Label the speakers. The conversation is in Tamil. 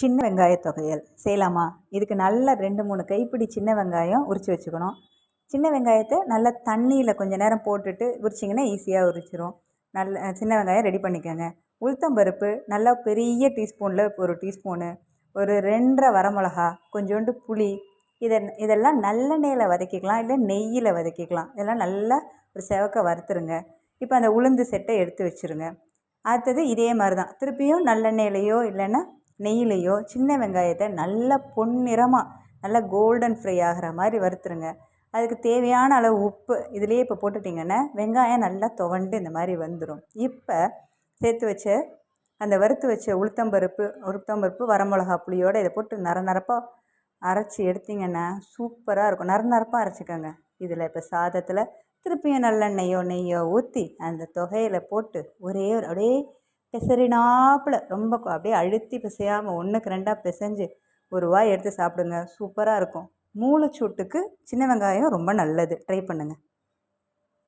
Speaker 1: சின்ன வெங்காய தொகையல். செய்யலாமா? இதுக்கு நல்ல ரெண்டு மூணு கைப்பிடி சின்ன வெங்காயம் உரித்து வச்சுக்கணும். சின்ன வெங்காயத்தை நல்லா தண்ணியில் கொஞ்ச நேரம் போட்டுட்டு உரிச்சிங்கன்னா ஈஸியாக உரிச்சிரும். நல்ல சின்ன வெங்காயம் ரெடி பண்ணிக்கோங்க. உளுத்தம்பருப்பு நல்லா பெரிய டீஸ்பூனில் ஒரு டீஸ்பூனு ஒரு ரெண்டரை வரமிளகா கொஞ்சோண்டு புளி இதை இதெல்லாம் நல்லெண்ணெயில் வதக்கிக்கலாம் இல்லை நெய்யில் வதக்கிக்கலாம். இதெல்லாம் நல்லா ஒரு செவக்க வறுத்துருங்க. இப்போ அந்த உளுந்து செட்டை எடுத்து வச்சுருங்க. அடுத்தது இதே மாதிரி தான் திருப்பியும் நல்லெண்ணெயிலையோ இல்லைன்னா நெய்யிலையோ சின்ன வெங்காயத்தை நல்லா பொன்னிறமாக நல்லா கோல்டன் ஃப்ரை ஆகிற மாதிரி வறுத்துருங்க. அதுக்கு தேவையான அளவு உப்பு இதுலேயே இப்போ போட்டுட்டிங்கன்னா வெங்காயம் நல்லா துவண்டு இந்த மாதிரி வந்துடும் இப்போ சேர்த்து வச்ச அந்த வறுத்து வச்ச உளுத்தம்பருப்பு உளுத்தம்பருப்பு வரமிளகா புளியோடு இதை போட்டு நர நரப்பாக அரைச்சி எடுத்திங்கன்னா சூப்பராக இருக்கும். நர நரப்பாக அரைச்சிக்கோங்க. இதில் இப்போ சாதத்தில் திருப்பியும் நல்லெண்ணெய்யோ நெய்யோ ஊற்றி அந்த தொகையில் போட்டு ஒரே ஒரு அப்படியே பிசறினாப்பில். ரொம்ப அப்படியே அழுத்தி பிசையாமல் ஒன்றுக்கு ரெண்டாக பிசைஞ்சு ஒரு வாய் எடுத்து சாப்பிடுங்க. சூப்பராக இருக்கும். மூளைச்சூட்டுக்கு சின்ன வெங்காயம் ரொம்ப நல்லது. ட்ரை பண்ணுங்கள்